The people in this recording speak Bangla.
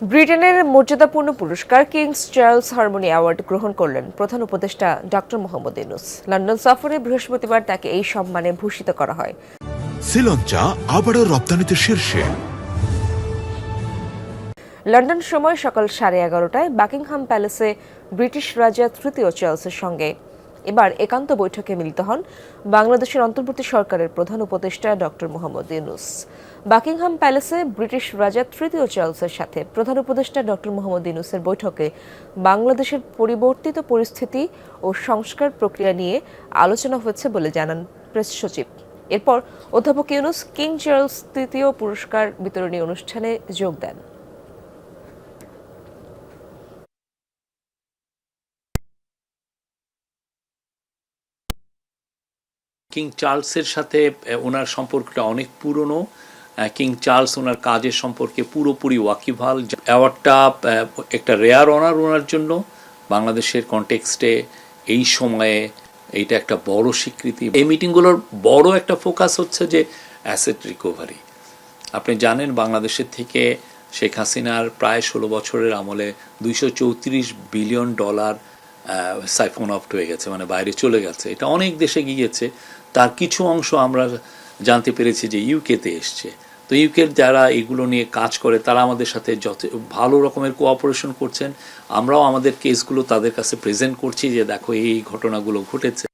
ব্রিটেনের মর্যাদাপূর্ণ পুরস্কার কিংস চার্লস হারমোনি অ্যাওয়ার্ড গ্রহণ করলেন প্রধান উপদেষ্টা ডক্টর মোহাম্মদ ইউনুস। লন্ডন সফরে বৃহস্পতিবার তাকে এই সম্মানে ভূষিত করা হয়। শ্রীলঞ্চা আবারও রপ্তানিতে শীর্ষে। লন্ডন সময় সকাল সাড়ে এগারোটায় বাকিংহাম প্যালেসে ব্রিটিশ রাজা তৃতীয় চার্লসের সঙ্গে এবার একান্ত বৈঠকে মিলিত হন বাংলাদেশের অন্তর্বর্তী সরকারের প্রধান উপদেষ্টা ডক্টর মোহাম্মদ ইউনুস। বাকিংহাম প্যালেসে ব্রিটিশ রাজা তৃতীয় চার্লসের সাথে প্রধান উপদেষ্টা ডক্টর মোহাম্মদ ইউনুসের বৈঠকে বাংলাদেশের পরিবর্তিত পরিস্থিতি ও সংস্কার প্রক্রিয়া নিয়ে আলোচনা হয়েছে বলে জানান প্রেস সচিব। এরপর অধ্যাপক ইউনুস কিং চার্লস তৃতীয় পুরস্কার বিতরণী অনুষ্ঠানে যোগ দেন। কিং চার্লসের সাথে ওনার সম্পর্কটা অনেক পুরনো। কিং চার্লস ওনার কাজের সম্পর্কে পুরোপুরি ওয়াকিভাল অ্যাওয়ার্ডটা একটা রেয়ার অনার ওনার জন্য। বাংলাদেশের কনটেক্সটে এই সময়ে এইটা একটা বড় স্বীকৃতি। এই মিটিংগুলোর বড় একটা ফোকাস হচ্ছে যে অ্যাসেট রিকভারি। আপনি জানেন, বাংলাদেশের থেকে শেখ হাসিনার প্রায় ষোলো বছরের আমলে দুইশো চৌত্রিশ বিলিয়ন ডলার সাইফোন অফ হয়ে গেছে মানে বাইরে চলে গেছে। এটা অনেক দেশে গিয়েছে, তার কিছু অংশ আমরা জানতে পেরেছি যে ইউকেতে এসছে। তো ইউকের যারা এগুলো নিয়ে কাজ করে, তারা আমাদের সাথে যত ভালো রকমের কোঅপারেশন করছেন। আমরাও আমাদের কেসগুলো তাদের কাছে প্রেজেন্ট করছি যে, দেখো, এই ঘটনাগুলো ঘটেছে।